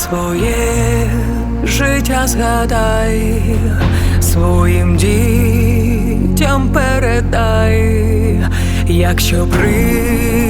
своє життя згадай, своїм дітям передай, якщо прийде